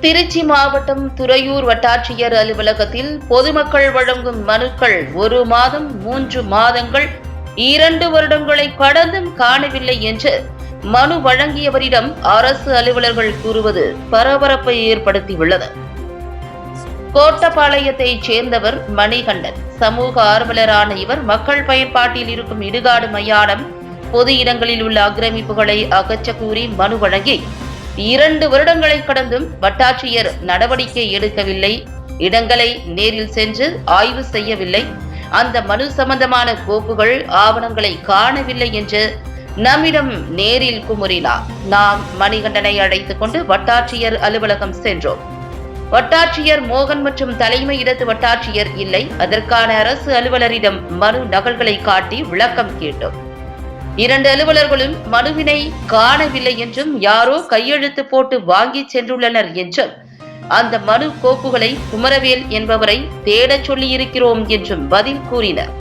திருச்சி மாவட்டம் துறையூர் வட்டாட்சியர் அலுவலகத்தில் பொதுமக்கள் வழங்கும் மனுக்கள் ஒரு மாதம் மூன்று மாதங்கள் இரண்டு வருடங்களை கடந்தும் காணவில்லை என்று மனு வழங்கியவரிடம் அரசு அலுவலர்கள் கூறுவது பரபரப்பை ஏற்படுத்தியுள்ளது. கோட்டபாளையத்தைச் சேர்ந்தவர் மணிகண்டன். சமூக ஆர்வலரான இவர் மக்கள் பயன்பாட்டில் இருக்கும் இடுகாடு மயானம் பொது இடங்களில் உள்ள ஆக்கிரமிப்புகளை அகற்ற கூறி மனு வழங்கி இரண்டு வருடங்களை கடந்தும் வட்டாட்சியர் நடவடிக்கை எடுக்கவில்லை. இடங்களை நேரில் சென்று ஆய்வு செய்யவில்லை. அந்த மனு சம்பந்தமான கோப்புகள் ஆவணங்களை காணவில்லை என்று நம்மிடம் நேரில் குமுறினார். நாம் மணிகண்டனை அழைத்துக் கொண்டு வட்டாட்சியர் அலுவலகம் சென்றோம். வட்டாட்சியர் மோகன் மற்றும் தலைமை இடத்து வட்டாட்சியர் இல்லை. அதற்கான அரசு அலுவலரிடம் மனு நகல்களை காட்டி விளக்கம் கேட்டோம். இரண்டு அலுவலர்களும் மனுவினை காணவில்லை என்றும் யாரோ கையெழுத்து போட்டு வாங்கி சென்றுள்ளனர் என்றும் அந்த மனு கோப்புகளை குமரவேல் என்பவரை தேடச் சொல்லியிருக்கிறோம் என்றும் பதில் கூறினர்.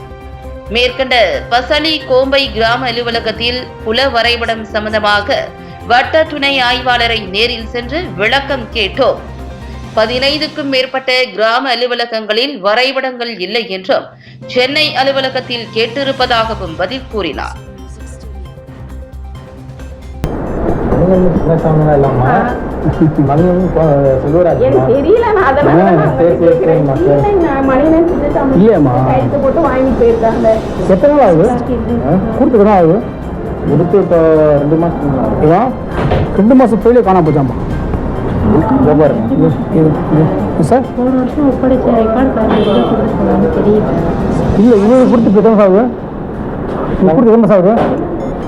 மேற்கண்ட பசலி கோம்பை கிராம அலுவலகத்தில் புல வரைபடம் சம்பந்தமாக வட்ட துணை ஆய்வாளரை நேரில் சென்று விளக்கம் கேட்டோம். பதினைந்துக்கும் மேற்பட்ட கிராம அலுவலகங்களில் வரைபடங்கள் இல்லை என்றும் சென்னை அலுவலகத்தில் கேட்டிருப்பதாகவும் பதில் கூறினார். மணிகண்டன் சின்னசாமிலாம் இல்லாமா மணிகண்டன் செல்வராஜ் தெரியல நான் இல்லையாம்மா? கையெழுத்து போட்டு போயிருக்காங்க. எத்தனை நாள் ஆகுது? கொடுத்து எத்தனை ஆகுது? இப்போ ரெண்டு மாதம் ரெண்டு மாதம் போயிலே காணா போச்சாம்மா. சார்? இல்லை இவங்க கொடுத்து இப்போ ஆகுது? இவங்க கொடுத்து ஆகுது?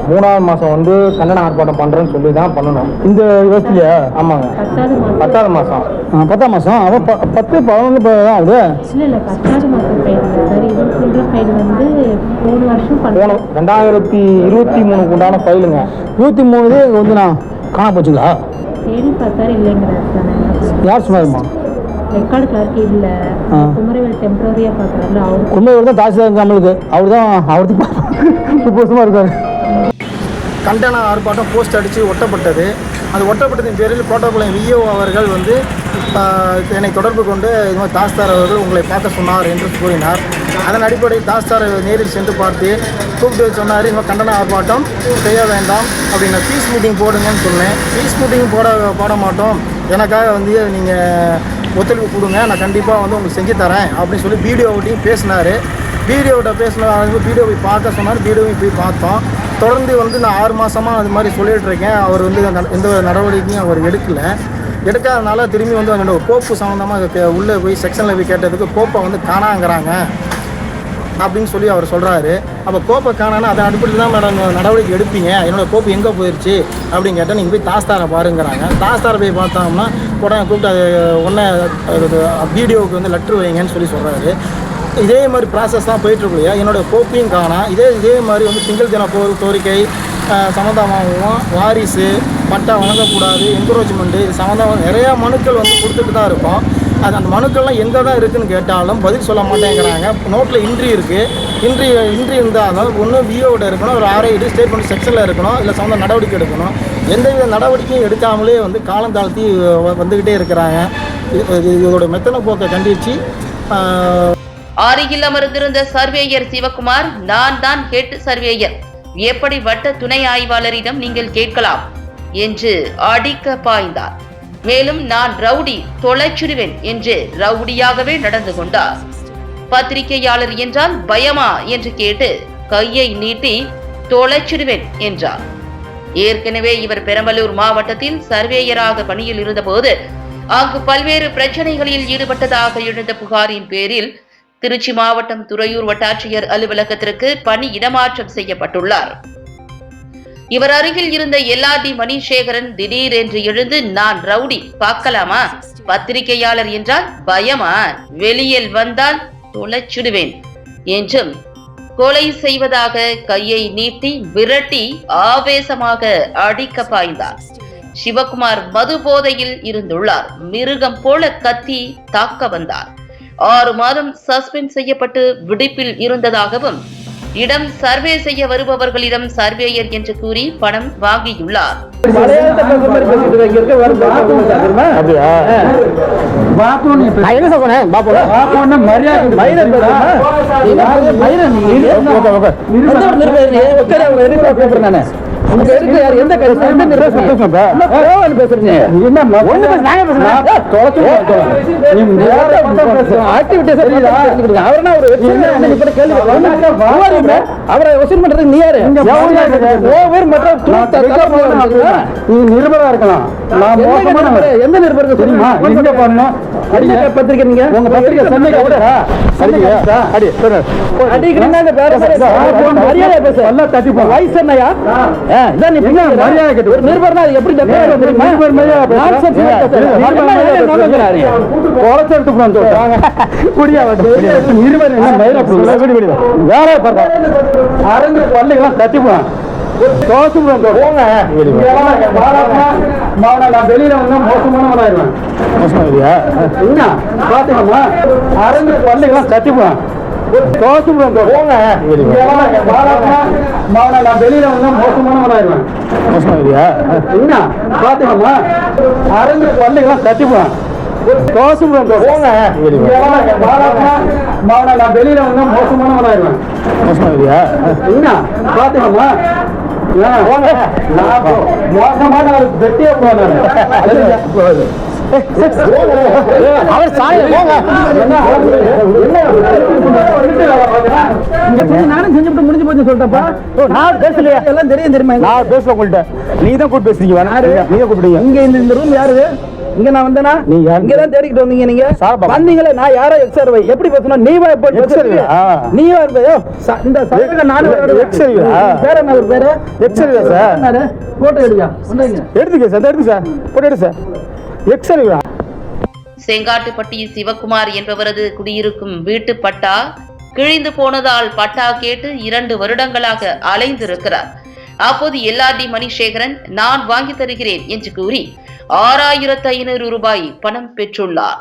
மூணாவது மாதம் வந்து கன்னட ஆர்ப்பாட்டம் பண்ணுறேன்னு சொல்லி தான் பண்ணணும். இந்த வருஷத்துலையா ஆமாங்க. பத்தாவது மாதம். பத்தாவது மாதம் பத்தாம் மாதம் அவன் ப பத்து பதினொன்று தான் வந்து போன ரெண்டாயிரத்தி இருபத்தி மூணுக்கு உண்டான ஃபைலுங்க இருபத்தி மூணு வந்து நான் காண போச்சுங்களா? யார் சொன்னாருமா ரெக்கார்டு இல்லை. குமரவேல் டெம்பரரியாக பார்க்குறாருல அவர். உண்மையோட தான் தாசில்தார் நம்மளுக்கு அவர் தான் அவருக்கு முப்பது வருஷமாக இருக்காரு. கண்டன ஆர்ப்பாட்டம் போஸ்ட் அடித்து ஒட்டப்பட்டது. அது ஒட்டப்பட்டதின் பேரில் கோட்டப்பாளையம் விஓ அவர்கள் வந்து என்னை தொடர்பு கொண்டு இது மாதிரி தாஸ்தார் அவர்கள் உங்களை பார்க்க சொன்னார் என்று கூறினார். அதன் அடிப்படையில் தாஸ்தார் நேரில் சென்று பார்த்து கூப்பிட்டு சொன்னார் இந்த மாதிரி கண்டன ஆர்ப்பாட்டம் செய்ய வேண்டாம். அப்படின்னு பீஸ் மீட்டிங் போடுங்கன்னு சொன்னேன். பீஸ் மீட்டிங் போட போட மாட்டோம். எனக்காக வந்து நீங்கள் ஒத்துழைப்பு கொடுங்க. நான் கண்டிப்பாக வந்து உங்களுக்கு செஞ்சு தரேன். அப்படின்னு சொல்லி வீடியோவிட்டையும் பேசினார். வீடியோவிட்ட பேசின பிடிஓ போய் பார்க்க சொன்னார். வீடியோவையும் போய் பார்த்தோம். தொடர்ந்து வந்து நான் ஆறு மாதமாக அது மாதிரி சொல்லிட்டு இருக்கேன். அவர் வந்து அந்த எந்த ஒரு நடவடிக்கையும் அவர் எடுக்கலை. எடுக்காதனால திரும்பி வந்து அதோட கோப்பு சம்மந்தமாக உள்ளே போய் செக்ஷனில் போய் கேட்டதுக்கு கோப்பை வந்து காணாங்கிறாங்க அப்படின்னு சொல்லி அவர் சொல்கிறாரு அப்போ கோப்பை காணானா அதை அடிப்படையில் தான் மேடம் நடவடிக்கை எடுப்பீங்க. என்னோட கோப்பு எங்கே போயிடுச்சு அப்படின்னு கேட்டால் நீங்கள் போய் தாஸ்தாரை பாருங்கிறாங்க. தாஸ்தாரை போய் பார்த்தோம்னா உடனே கூப்பிட்டு அது ஒன்றே வீடியோவுக்கு வந்து லெட்ரு வைங்கன்னு சொல்லி சொல்கிறாரு இதே மாதிரி ப்ராசஸ் தான் போயிட்டுருக்குலையா என்னோட போக்கையும் காணா இதே இதே மாதிரி வந்து திங்கள் தின கோ கோரிக்கை சம்மந்தமாகவும் வாரிசு பட்டா வழங்கக்கூடாது என்கரேஜ்மெண்ட்டு இது சம்மந்தமாக நிறையா மனுக்கள் வந்து கொடுத்துட்டு தான் இருக்கும். அது அந்த மனுக்கள்லாம் எங்கே தான் இருக்குதுன்னு கேட்டாலும் பதில் சொல்ல மாட்டேங்கிறாங்க. நோட்டில் இன்ட்ரி இருக்குது இன்ட்ரி இன்ட்ரி இருந்தாலும் ஒன்று விஓட இருக்கணும் ஒரு ஆர்ஐடி ஸ்டேட்மெண்ட் செக்ஷனில் இருக்கணும் இல்லை சம்மந்த நடவடிக்கை எடுக்கணும். எந்தவித நடவடிக்கையும் எடுக்காமலே வந்து காலம் தாழ்த்தி வ- வந்துக்கிட்டே இருக்கிறாங்க. இது- இது- இதோட மெத்தனை போக்கை கண்டித்து அருகில் அமர்ந்திருந்த சர்வேயர் சிவகுமார் நான் தான் ஹெட் சர்வேயர். எப்படி வட்ட துணை ஆய்வாளரிடம் நீங்கள் கேட்கலாம்? என்று அடிக்க பாய்ந்தார். மேலும் நான் ரவுடி தொலைச்சிடுவேன் என்று ரவுடியாகவே நடந்து கொண்டார். பத்திரிகையாளர் என்றால் பயமா? என்று கேட்டு கையை நீட்டி தொலைச்சிடுவேன் என்றார். ஏற்கனவே இவர் பெரம்பலூர் மாவட்டத்தில் சர்வேயராக பணியில் இருந்தபோது அங்கு பல்வேறு பிரச்சனைகளில் ஈடுபட்டதாக எழுந்த புகாரின் பேரில் திருச்சி மாவட்டம் துறையூர் வட்டாட்சியர் அலுவலகத்திற்கு பணி இடமாற்றம் செய்யப்பட்டுள்ளார். இவர் அருகில் இருந்த எல்ஆர்டி மணிசேகரன் திடீரென்று எழுந்து நான் ரவுடி பார்க்கலாமா? பத்திரிகையாளர் என்றால் பயமா? வெளியில் வந்தால் தொலைச்சிடுவேன் என்றும் கொலை செய்வதாக கையை நீட்டி விரட்டி ஆவேசமாக அடிக்க பாய்ந்தார். சிவகுமார் மது போதையில் இருந்துள்ளார். மிருகம் போல கத்தி தாக்க வந்தார். ஆறு மாதம் சஸ்பெண்ட் செய்யப்பட்டு விடுப்பில் இருந்ததாகவும் இடம் சர்வே செய்ய வருபவர்களிடம் சர்வேயர் என்று கூறி பணம் வாங்கியுள்ளார். மலையாளத்தை இங்க இருக்க யாரு? எந்த யாரு? கட்சி? எந்த நிருபர் பேசுறீங்க? பேசுறீங்க? ஒண்ணு பேச- நாங்க பேசுறோம். Activities எல்லாம் தெரிஞ்சுக்கிடுங்க. அவர் என்ன ஒரு கேள்வி? அவரை வசூல் பண்றதுக்கு நீ யாரு? ஓவர் மற்றும் நீ நிருபரா இருக்கலாம் நான் மோசமான எந்த நிருபருக்கு தெரியுமா? பண்ணணும் அடிக்க பத்திரிக்கை நீங்க உங்க பத்திரிக்கை சென்னைக்கு விட அடி அடிக்கிறீங்க வேற மரியாதை பேச. எல்லாம் தட்டி போ வயசு என்னையா ஒரு எப்படி நிருபர் விடு விடு வேற பாருங்க அரங்கு பள்ளிகளாம் தட்டி போவான் தோசம் போங்க. நான் வெளியில வந்தா மோசமானவனாயிருவேன் பாத்துக்கம்மா அரங்கு பள்ளிகளாம் தட்டி போவான் தோசம் போங்க நான் வெளியில வந்தா மோசமானவனாயிருவேன் மோசமாயிருவியா என்ன பாத்துக்கம்மா அரங்கு பள்ளிகளாம் தட்டி போவான் தோசம் போங்க நான் வெளியில வந்தா மோசமானவனாயிருவேன் மோசமாயிருவியா என்ன பாத்துக்கம்மா மோசமான வெட்டியே போனாரு அவர் சாய நானும் செஞ்சுட்டு முடிஞ்சு போச்சு சொல்லிட்டப்பா நான் பேசலையா? எல்லாம் தெரியும் தெரியுமா நான் பேசல உங்கள்ட்ட. நீ தான் கூப்பிட்டு பேசுறீங்க நீங்க கூப்பிடுங்க. இங்க இந்த ரூம் யாரு? இங்க நான் வந்தேனா? நீங்க இங்க தான் தேடிக்கிட்டு வந்தீங்க நீங்க. வந்தீங்களே நான் யாரோ எக்ஸ் எப்படி பேசணும் நீ வா இப்போ எக்ஸ் நீ வா இருப்பையோ இந்த சரக நானு எக்ஸ் பேர். என்ன பேரு எக்ஸ் சார்? போட்டோ எடுங்க. எடுத்துக்க சார் எடுத்து சார். போட்டோ எடு சார். எக்ஸ் செங்காட்டுப்பட்டி சிவகுமார் என்பவரது குடியிருக்கும் வீட்டு பட்டா கிழிந்து போனதால் பட்டா கேட்டு இரண்டு வருடங்களாக அலைந்திருக்கிறார். அப்போது எல்ஆர்டி மணிசேகரன் நான் வாங்கி தருகிறேன் என்று கூறி ஆறாயிரத்து ஐநூறு ரூபாய் பணம் பெற்றுள்ளார்.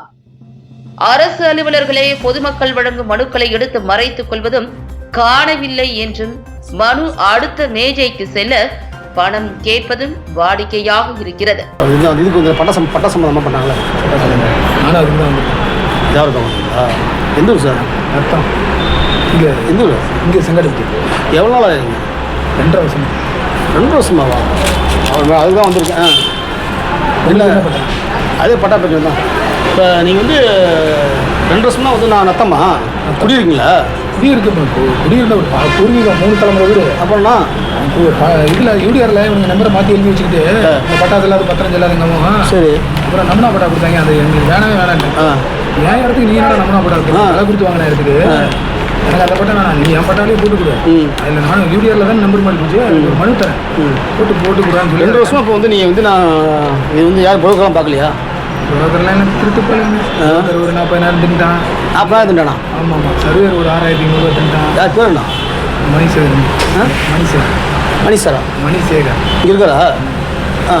அரசு அலுவலர்களே பொதுமக்கள் வழங்கும் மனுக்களை எடுத்து மறைத்துக் கொள்வதும் காணவில்லை என்றும் மனு அடுத்த மேஜைக்கு செல்ல பணம் கேட்பதும் வாடிக்கையாக இருக்கிறது. இதுக்கு வந்து பட்ட சம் பட்ட சம்மந்தமாக பண்ணாங்களே? நானும் அதுக்கு தான் வந்துட்டேன் யார் இருக்கா எந்த ஊர் சார்? அர்த்தம். இங்கே. எந்த ஊர்? இங்கே செங்கடத்து எவ்வளோ நாள் ஆகுங்க ரெண்டரை வருஷம். ரெண்டு வருஷமாவா? அதுதான் வந்திருக்கேன். ஆ. இல்லை அதே பட்டா பிரச்சனை தான். இப்போ நீங்கள் வந்து ரெண்டு வருஷம்னா வந்து நான் நத்தம்மா? குடியிருக்கீங்களா? குடியிருக்கு இப்போ குடியிருந்த ஒரு பூர்வீகம் மூணு தலைமுறை வீடு. அப்புறம்னா இதில் யூடிஆரில் இவங்க நம்பரை மாற்றி எழுதி வச்சுக்கிட்டு இந்த பட்டா இல்லாத பத்திரம் சொல்லாதுங்கம்மா. சரி. அப்புறம் நம்பனா பட்டா கொடுத்தாங்க. அது எங்களுக்கு வேணவே ஆ. என் இடத்துக்கு நீ என்ன நம்பனா பட்டா இருக்கு. அதை கொடுத்து வாங்கின இடத்துக்கு எனக்கு அந்த பட்டா நான் நீ என் பட்டாலே போட்டு கொடு. அதில் நான் யூடிஆரில் தான் நம்பர் மாட்டி போச்சு ஒரு மனு தரேன். போட்டு போட்டு கொடுறான்னு சொல்லி ரெண்டு வருஷமா இப்போ வந்து நீங்கள் வந்து நான் நீ வந்து யார் புரோக்கெல்லாம் பார்க்கலையா? போல ஒரு நாற்பதாயிரம் தின்ட்டான். அப்புறம் திண்டானா ஆமாம். ஆமாம் சர்வேர் ஒரு ஆறாயிரத்தி ஐநூறுரூவா தின்ட்டான். யார் பேர் என்ன மணிசேகரன் மணிசேகர். மணிசேகர்? இங்கே இருக்காரா ஆ.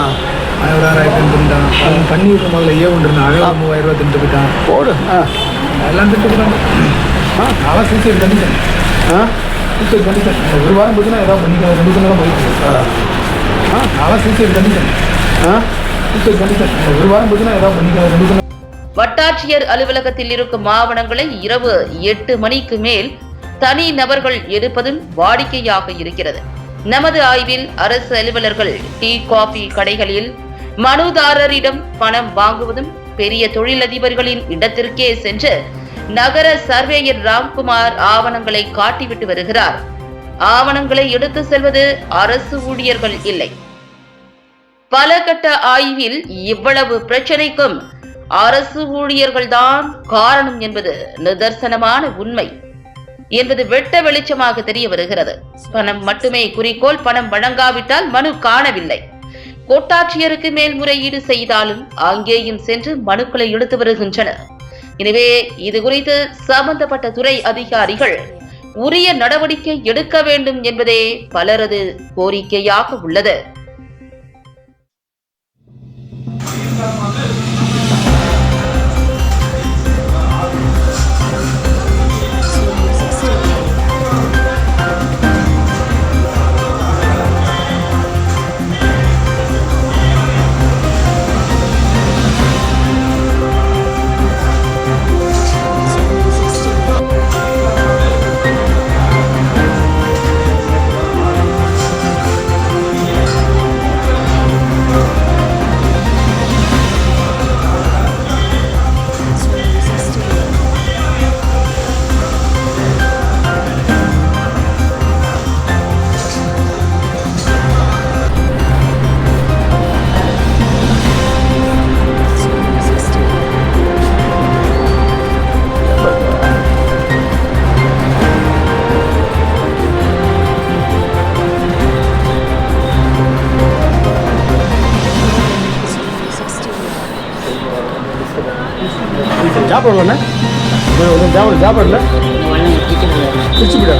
ஒரு ஆறாயிரத்தி தின்ட்டான். அவன் பண்ணி விட்டு முதல்ல ஏ ஒன்று இருந்தான் ஒரு மூவாயிரம் ரூபா தின்ட்டு போயிட்டான். போடு. ஆ. எல்லாம் தின்ட்டு போயிட்டான். ஆ. அவன் சூசைட் பண்ணிட்டேன். ஆ. சூசைட் பண்ணிட்டேன். ஒரு வாரம் போச்சுன்னா ஏதாவது பண்ணிக்கலாம். ரெண்டு தான் போயிட்டு ஆ. அவன் சூசைட் பண்ணிட்டேன். ஆ. வட்டாட்சியர் அலுவலகத்தில் இருக்கும் ஆவணங்களை இரவு எட்டு மணிக்கு மேல் தனி நபர்கள் எடுப்பதும் வாடிக்கையாக இருக்கிறது. நமது ஆய்வில் அரசு அலுவலர்கள் டீ காபி கடைகளில் மனுதாரரிடம் பணம் வாங்குவதும் பெரிய தொழிலதிபர்களின் இடத்திற்கே சென்று நகர சர்வேயர் ராம்குமார் ஆவணங்களை காட்டிவிட்டு வருகிறார். ஆவணங்களை எடுத்து செல்வது அரசு ஊழியர்கள் இல்லை. பல கட்ட ஆய்வில் இவ்வளவு பிரச்சனைக்கும் அரசு ஊழியர்கள்தான் காரணம் என்பது நிதர்சனமான உண்மை என்பது வெட்ட வெளிச்சமாக தெரிய வருகிறது. பணம் மட்டுமே குறிக்கோள் பணம் வழங்காவிட்டால் மனு காணவில்லை. கோட்டாட்சியருக்கு மேல்முறையீடு செய்தாலும் அங்கேயும் சென்று மனுக்களை எடுத்து வருகின்றனர். எனவே இது குறித்து சம்பந்தப்பட்ட துறை அதிகாரிகள் உரிய நடவடிக்கை எடுக்க வேண்டும் என்பதே பலரது கோரிக்கையாக உள்ளது. சாப்பாடு சாப்பாடுல பிடிச்சி போயிடா